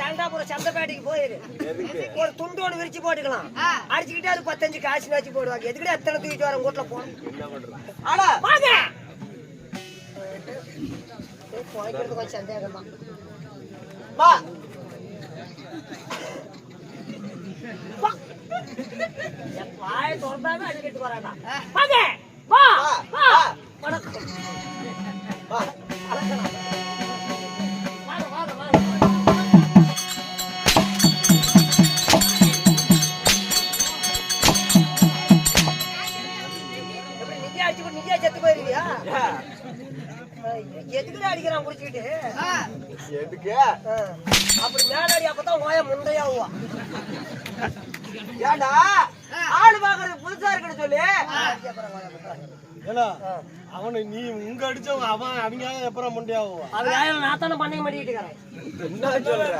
சண்டாபுரம் சந்தப்பேட்டைக்கு போயிரு. ஒரு துண்டு ஒன்று விரிச்சு போட்டுக்கலாம். அடிச்சுக்கிட்டே அது பத்தஞ்சு காசு வச்சு போடுவாங்க. எதுக்கிட்ட எத்தனை தூக்கிட்டு வர வீட்டுல போனோம் ஆனா வாங்க குறைக்கிறது கொஞ்சம் சந்தேகம் தான் வா வாய திறந்தாவே அடிக்கிட்டு வாங்க. எப்படி நிதியா அடிச்சு போட்டு நிதியா செத்து போயிருவியா எதுக்குடா அடிக்கிறான் குடிச்சுக்கிட்டு? எதுக்கு. அப்படி மேலாடி அப்பதான் நோய முந்தையாவா ஏண்டா? ஆளு பாக்குறது புதுசா இருக்குன்னு சொல்லி. ஏன்னா அவனை நீ உங்க அடிச்சவங்க அவன் அவங்க எப்பறம் முண்டியாவும் அது நான் தானே பண்ணைய மாட்டிக்கிட்டு இருக்கிறேன். என்ன சொல்ற?